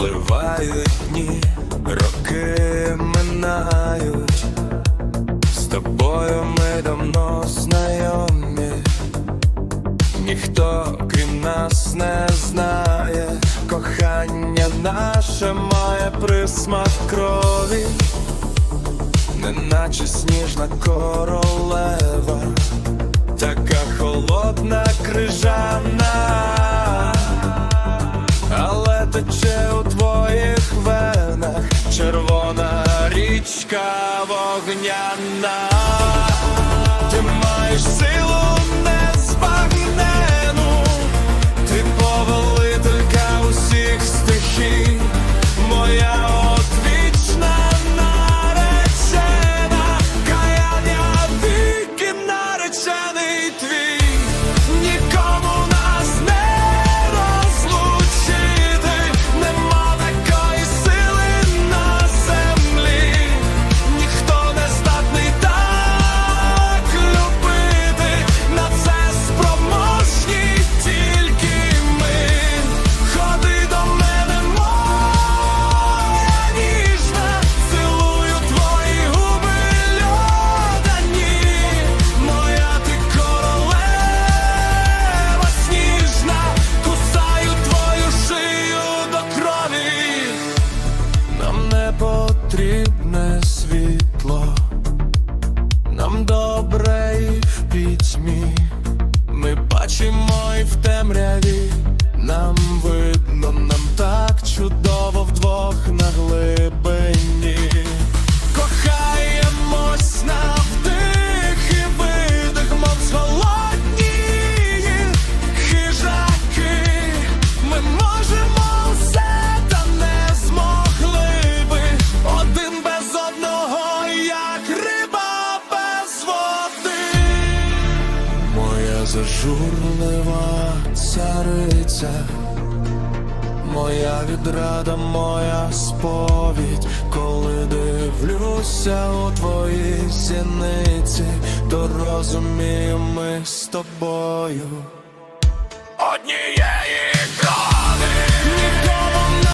Спливають дні, роки минають, з тобою ми давно знайомі, ніхто крім нас не знає, кохання наше має присмак крові, неначе сніжна королева, така холодна крижана. Але тече річка вогняна. Ти маєш силу потрібне світло, нам добре Зажурлива цариця, моя відрада, моя сповідь, коли дивлюся у твої зіниці, то розумію ми з тобою. Однією